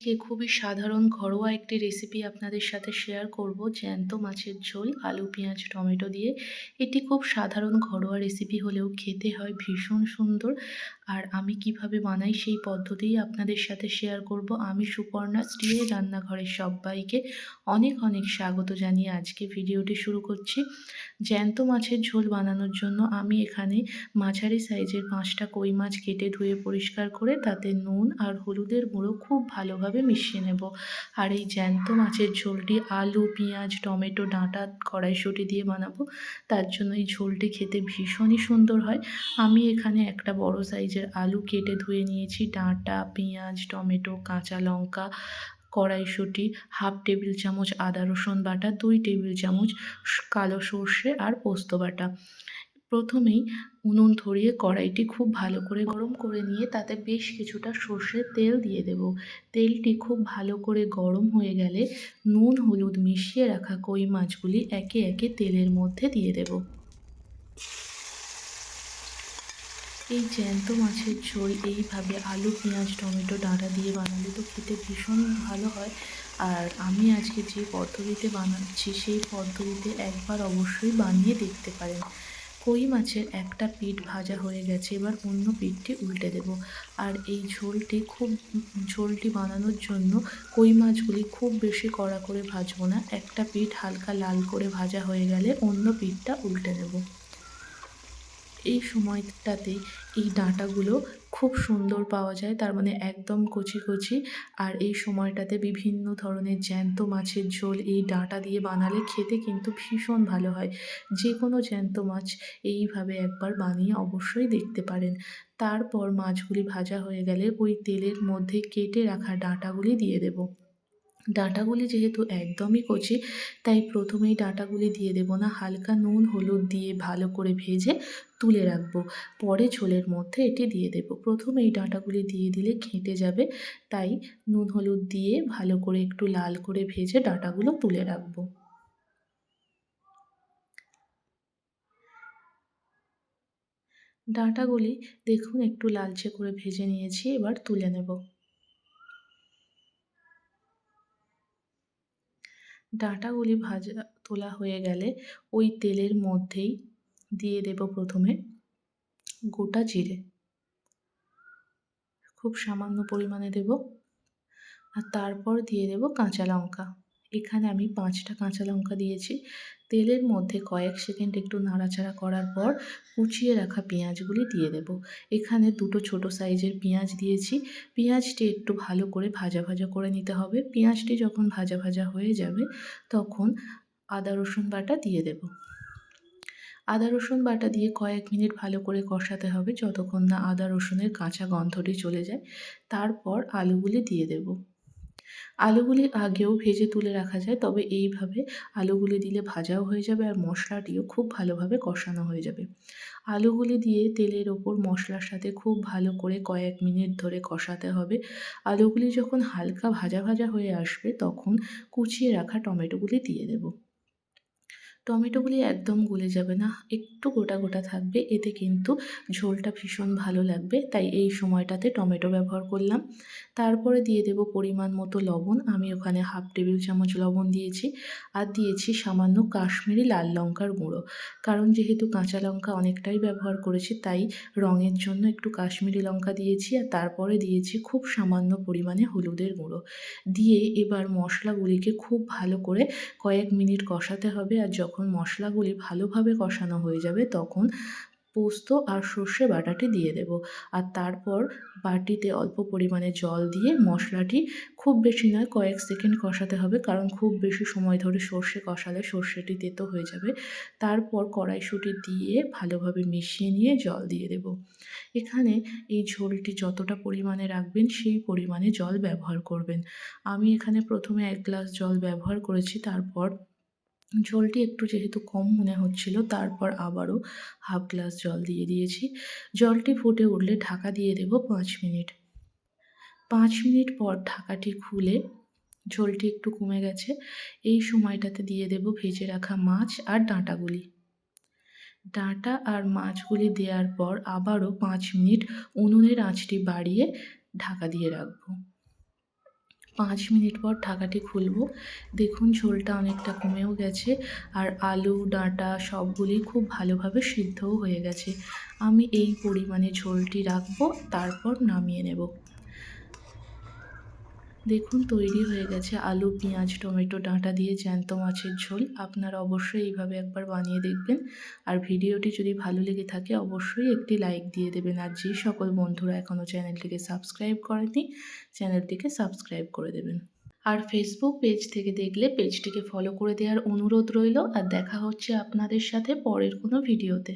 আজকে খুবই সাধারণ ঘরোয়া একটি রেসিপি আপনাদের সাথে শেয়ার করব। জ্যান্ত মাছের ঝোল, আলু, পেঁয়াজ, টমেটো দিয়ে। এটি খুব সাধারণ ঘরোয়া রেসিপি হলেও খেতে হয় ভীষণ সুন্দর। আর আমি কীভাবে বানাই সেই পদ্ধতিই আপনাদের সাথে শেয়ার করব। আমি সুপর্ণা স্টিলের রান্নাঘরের সবাইকে অনেক অনেক স্বাগত জানিয়ে আজকে ভিডিওটি শুরু করছি। জ্যান্ত মাছের ঝোল বানানোর জন্য আমি এখানে মাঝারি সাইজের পাঁচটা কই মাছ কেটে ধুয়ে পরিষ্কার করে তাতে নুন আর হলুদের গুঁড়ো খুব ভালোভাবে মিশিয়ে নেব। আর এই জ্যান্ত মাছের ঝোলটি আলু, পেঁয়াজ, টমেটো, ডাঁটা, কড়াইশুঁটি দিয়ে বানাবো। তার জন্য এই ঝোলটি খেতে ভীষণই সুন্দর হয়। আমি এখানে একটা বড় সাইজের আলু কেটে ধুয়ে নিয়েছি। ডাঁটা, পেঁয়াজ, টমেটো, কাঁচা লঙ্কা, কড়াইশুঁটি, হাফ টেবিল চামচ আদা রসুন বাটা, দুই টেবিল চামচ কালো সর্ষে আর পোস্ত বাটা। প্রথমেই উনুন ধরিয়ে কড়াইটি খুব ভালো করে গরম করে নিয়ে তাতে বেশ কিছুটা সর্ষের তেল দিয়ে দেব। তেলটি খুব ভালো করে গরম হয়ে গেলে নুন, হলুদ মিশিয়ে রাখা কই মাছগুলি একে একে তেলের মধ্যে দিয়ে দেব। এই জ্যান্ত মাছের ঝোল, এইভাবে আলু, পেঁয়াজ, টমেটো, ডাঁটা দিয়ে বানালে তো খেতে ভীষণ ভালো হয়। আর আমি আজকে যে পদ্ধতিতে বানাচ্ছি, সেই পদ্ধতিতে একবার অবশ্যই বানিয়ে দেখতে পারেন। কই মাছের একটা পিঠ ভাজা হয়ে গেছে, এবার অন্য পিঠটি উল্টে দেব। আর এই ঝোলটি খুব, ঝোলটি বানানোর জন্য কই মাছগুলি খুব বেশি কড়া করে ভাজবো না, একটা পিঠ হালকা লাল করে ভাজা হয়ে গেলে অন্য পিঠটা উল্টে দেব। এই সময়টাতে এই ডাঁটাগুলো খুব সুন্দর পাওয়া যায়, তার মানে একদম কচি কচি। আর এই সময়টাতে বিভিন্ন ধরনের জ্যান্ত মাছের ঝোল এই ডাঁটা দিয়ে বানালে খেতে কিন্তু ভীষণ ভালো হয়। যে কোনো জ্যান্ত মাছ এইভাবে একবার বানিয়ে অবশ্যই দেখতে পারেন। তারপর মাছগুলি ভাজা হয়ে গেলে ওই তেলের মধ্যে কেটে রাখা ডাঁটাগুলি দিয়ে দেবো। ডাঁটাগুলি যেহেতু একদমই কচি, তাই প্রথমেই ডাঁটাগুলি দিয়ে দেবো না। হালকা নুন, হলুদ দিয়ে ভালো করে ভেজে তুলে রাখব। পরে ঝোলের মধ্যে এটি দিয়ে দেবো। প্রথমে এই ডাঁটাগুলি দিয়ে দিলে ঘেঁটে যাবে, তাই নুন, হলুদ দিয়ে ভালো করে একটু লাল করে ভেজে ডাঁটাগুলো তুলে রাখব। ডাঁটাগুলি দেখুন একটু লালচে করে ভেজে নিয়েছি, এবার তুলে নেব। ডাঁটাগুলি ভাজা, তোলা হয়ে গেলে ওই তেলের মধ্যেই দিয়ে দেব প্রথমে গোটা জিরে। খুব সামান্য পরিমাণে দেব। আর তারপর দিয়ে দেব কাঁচা লঙ্কা। এখানে আমি পাঁচটা কাঁচা লঙ্কা দিয়েছি। তেলের মধ্যে কয়েক সেকেন্ড একটু নাড়াচাড়া করার পর কুচিয়ে রাখা পেঁয়াজগুলি দিয়ে দেব। এখানে দুটো ছোট সাইজের পেঁয়াজ দিয়েছি। পেঁয়াজটি একটু ভালো করে ভাজা ভাজা করে নিতে হবে। পেঁয়াজটি যখন ভাজা ভাজা হয়ে যাবে তখন আদা, রসুন বাটা দিয়ে দেব। আদা, রসুন বাটা দিয়ে কয়েক মিনিট ভালো করে কষাতে হবে যতক্ষণ না আদা, রসুনের কাঁচা গন্ধটি চলে যায়। তারপর আলুগুলি দিয়ে দেবো। আলুগুলি আগেও ভেজে তুলে রাখা যায়, তবে এইভাবে আলুগুলি দিলে ভাজাও হয়ে যাবে আর মশলাটিও খুব ভালোভাবে কষানো হয়ে যাবে। আলুগুলি দিয়ে তেলের ওপর মশলার সাথে খুব ভালো করে কয়েক মিনিট ধরে কষাতে হবে। আলুগুলি যখন হালকা ভাজা ভাজা হয়ে আসবে, তখন কুচিয়ে রাখা টমেটোগুলি দিয়ে দেবো। টমেটোগুলি একদম গলে যাবে না, একটু গোটা গোটা থাকবে, এতে কিন্তু ঝোলটা ভীষণ ভালো লাগবে, তাই এই সময়টাতে টমেটো ব্যবহার করলাম। তারপরে দিয়ে দেব পরিমাণ মতো লবণ, আমি ওখানে হাফ টেবিল চামচ লবণ দিয়েছি, আর দিয়েছি সামান্য কাশ্মীরি লাল লঙ্কার গুঁড়ো, কারণ যেহেতু কাঁচা লঙ্কা অনেকটাই ব্যবহার করেছি, তাই রঙের জন্য একটু কাশ্মীরি লঙ্কা দিয়েছি, আর তারপরে দিয়েছি খুব সামান্য পরিমাণে হলুদের গুঁড়ো। দিয়ে এবার মশলাগুলিকে খুব ভালো করে কয়েক মিনিট কষাতে হবে, আর যখন যখন মশলাগুলি ভালোভাবে কষানো হয়ে যাবে, তখন পোস্ত আর সর্ষে বাটাটি দিয়ে দেব। আর তারপর বাটিতে অল্প পরিমাণে জল দিয়ে মশলাটি খুব বেশি নয়, কয়েক সেকেন্ড কষাতে হবে। কারণ খুব বেশি সময় ধরে সর্ষে কষালে সর্ষেটি তেতো হয়ে যাবে। তারপর কড়াইশুঁটি দিয়ে ভালোভাবে মিশিয়ে নিয়ে জল দিয়ে দেব। এখানে এই ঝোলটি যতটা পরিমাণে রাখবেন, সেই পরিমাণে জল ব্যবহার করবেন। আমি এখানে প্রথমে এক গ্লাস জল ব্যবহার করেছি, তারপর ঝোলটি একটু যেহেতু কম মনে হচ্ছিল, তারপর আবারও হাফ গ্লাস জল দিয়ে দিয়েছি। জলটি ফুটে উঠলে ঢাকা দিয়ে দেব পাঁচ মিনিট। পাঁচ মিনিট পর ঢাকাটি খুলে ঝোলটি একটু কমে গেছে। এই সময়টাতে দিয়ে দেব ভেজে রাখা মাছ আর ডাঁটাগুলি। ডাঁটা আর মাছগুলি দেওয়ার পর আবারও পাঁচ মিনিট উনুনের আঁচটি বাড়িয়ে ঢাকা দিয়ে রাখব। পাঁচ মিনিট পর ঢাকাটি খুলবো। দেখুন, ঝোলটা অনেকটা কমেও গেছে আর আলু, ডাঁটা সবগুলি খুব ভালোভাবে সিদ্ধও হয়ে গেছে। আমি এই পরিমাণে ঝোলটি রাখব, তারপর নামিয়ে নেব। দেখুন, তৈরি হয়ে গেছে আলু, পেঁয়াজ, টমেটো, ডাঁটা দিয়ে জ্যান্ত মাছের ঝোল। আপনারা অবশ্যই এইভাবে একবার বানিয়ে দেখবেন। আর ভিডিওটি যদি ভালো লেগে থাকে, অবশ্যই একটি লাইক দিয়ে দেবেন। আর যে সকল বন্ধুরা এখনও চ্যানেলটিকে সাবস্ক্রাইব করেনি চ্যানেলটিকে সাবস্ক্রাইব করে দেবেন। আর ফেসবুক পেজ থেকে দেখলে পেজটিকে ফলো করে দেওয়ার অনুরোধ রইল। আর দেখা হচ্ছে আপনাদের সাথে পরের কোনো ভিডিওতে।